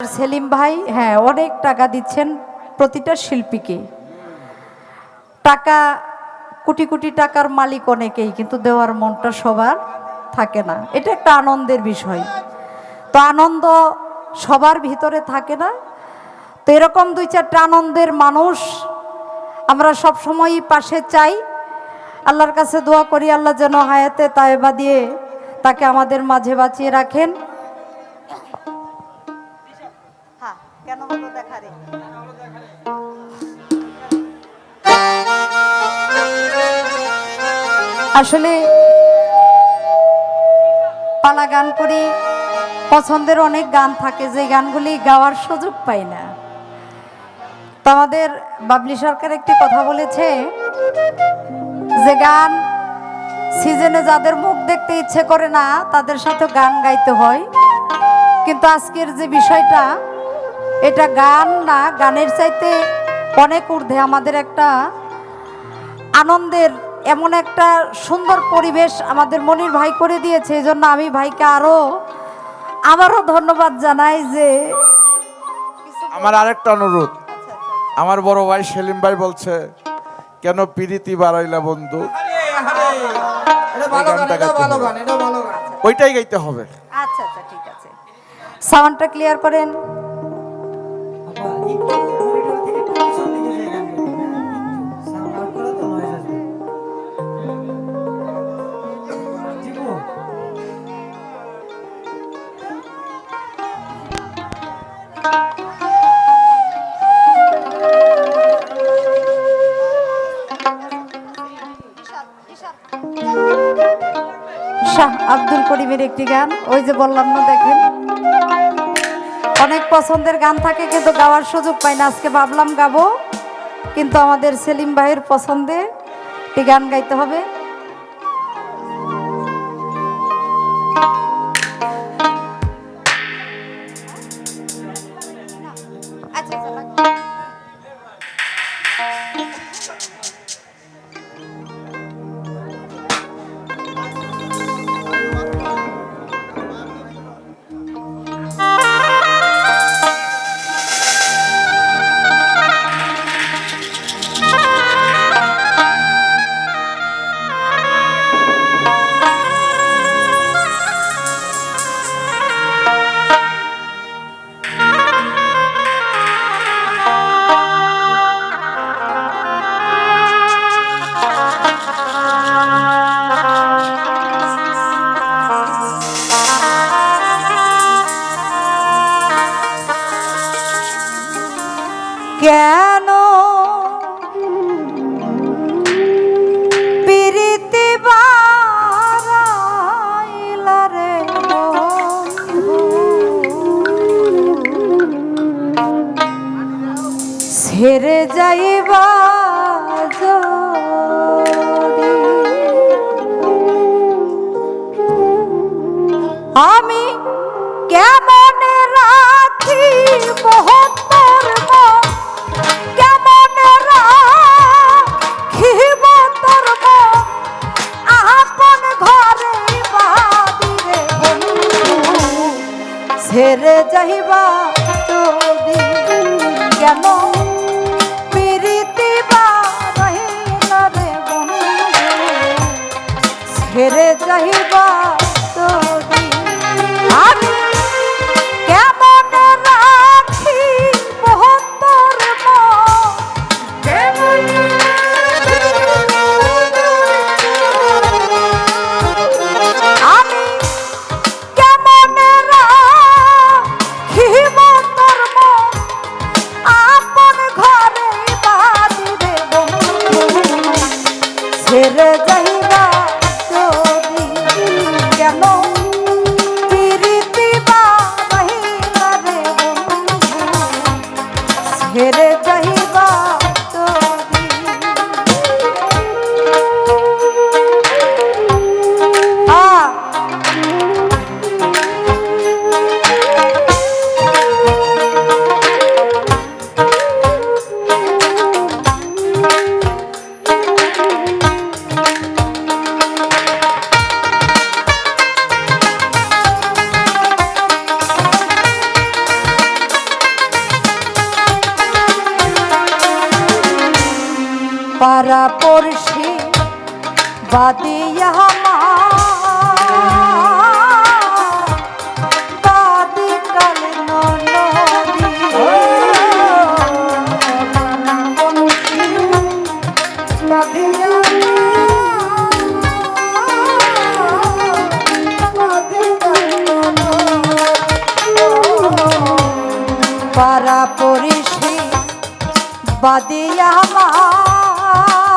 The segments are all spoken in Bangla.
সেলিম ভাই হ্যাঁ অনেক টাকা দিচ্ছেন প্রতিটা শিল্পীকে। টাকা, কোটি কোটি টাকার মালিক অনেকেই, কিন্তু দেওয়ার মনটা সবার থাকে না। এটা একটা আনন্দের বিষয়। তো আনন্দ সবার ভিতরে থাকে না। তো এরকম দুই চারটা আনন্দের মানুষ আমরা সব সময়ই পাশে চাই। আল্লাহর কাছে দোয়া করি, আল্লাহ যেন হায়াতে তায়েবা দিয়ে তাকে আমাদের মাঝে বাঁচিয়ে রাখেন। আসলে পালা গান করি, পছন্দের অনেক গান থাকে, যে গানগুলি গাওয়ার সুযোগ পাই না। তো আমাদের বাবলি সরকার একটি কথা বলেছে, যে গান সিজনে যাদের মুখ দেখতে ইচ্ছে করে না, তাদের সাথে গান গাইতে হয়। কিন্তু আজকের যে বিষয়টা, এটা গান না, গানের চাইতে অনেক ঊর্ধ্বে আমাদের একটা আনন্দের এমন একটা সুন্দর পরিবেশ আমাদের মনির ভাই করে দিয়েছে এই জন্য আমি ভাইকে আরও আবারও ধন্যবাদ জানাই যে আমার আরেকটা অনুরোধ। আমার বড় ভাই সেলিম ভাই বলছে কেন প্রীতি বাড়াইলা বন্ধু? এটা ভালো গান এটা ভালো গান এটা ভালো গান। ওইটাই গাইতে হবে। আচ্ছা আচ্ছা ঠিক আছে। সাউন্ডটা ক্লিয়ার করেন। শাহ আব্দুল করিমের একটি গান, ওই যে বললাম না, দেখেন। অনেক পছন্দের গান থাকে, কিন্তু গাওয়ার সুযোগ পাই না। আজকে ভাবলাম গাবো, কিন্তু আমাদের সেলিম ভাইয়ের পছন্দে একটি গান গাইতে হবে। ছেড়ে যাইবা আমি কেমন রাখি মহত্তর মন? কেমন রাখিব তোর আপন ঘরে যদি। কেন পাড়া পড়শি বাদিয়া বাদি কাল নদী পাড়া পড়শি বাদিয়া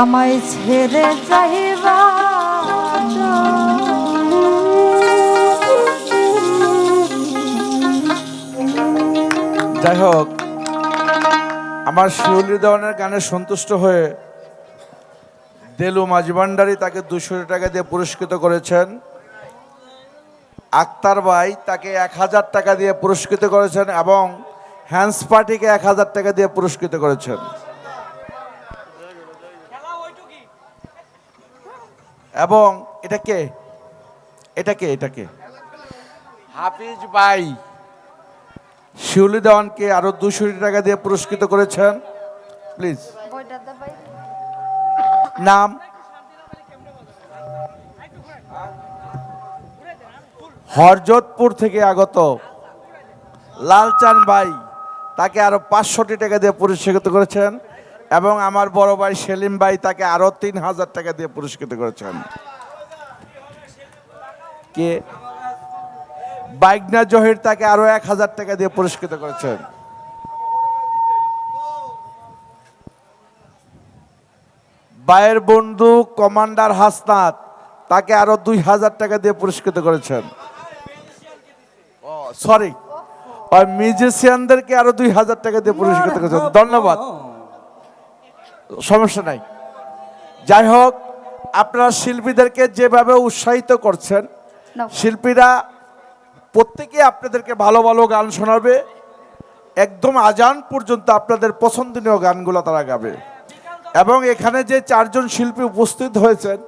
আমায় ছেড়ে যাইবা যাই হোক, আমার শিউলি দেওয়ানের গানে সন্তুষ্ট হয়ে দেলু মাঝভান্ডারি তাকে দুশো টাকা দিয়ে পুরস্কৃত করেছেন। আক্তার ভাই তাকে এক হাজার টাকা দিয়ে পুরস্কৃত করেছেন এবং হ্যান্স পার্টিকে এক হাজার টাকা দিয়ে পুরস্কৃত করেছেন। এবং এটা কে? এটা কে? এটা কে? হাফিজ ভাই। শিউলি দেওয়ানকে আরও দুশো টাকা দিয়ে পুরস্কৃত করেছেন। প্লিজ নাম? হরজতপুর থেকে আগত লালচান ভাই তাকে আরও পাঁচশোটি টাকা দিয়ে পুরস্কৃত করেছেন। এবং আমার বড় ভাই সেলিম ভাই তাকে আরও তিন হাজার টাকা দিয়ে পুরস্কৃত করেছেন। কে? বাইকনা জহির তাকে আরও এক হাজার টাকা দিয়ে পুরস্কৃত করেছেন। বায়ের বন্ধু কমান্ডার হাসনাত তাকে আরও দুই হাজার টাকা দিয়ে পুরস্কৃত করেছেন। সরি। মিউজিশিয়ানদেরকে আরও দুই হাজার টাকা দিয়ে পুরস্কৃত করেছেন। ধন্যবাদ। সমস্যা নাই। যাই হোক আপনারা শিল্পীদেরকে যেভাবে উৎসাহিত করছেন শিল্পীরা প্রত্যেকে আপনাদেরকে ভালো ভালো গান শোনাবে একদম আজান পর্যন্ত আপনাদের পছন্দনীয় গানগুলো তারা গাবে। এবং এখানে যে চারজন শিল্পী উপস্থিত হয়েছেন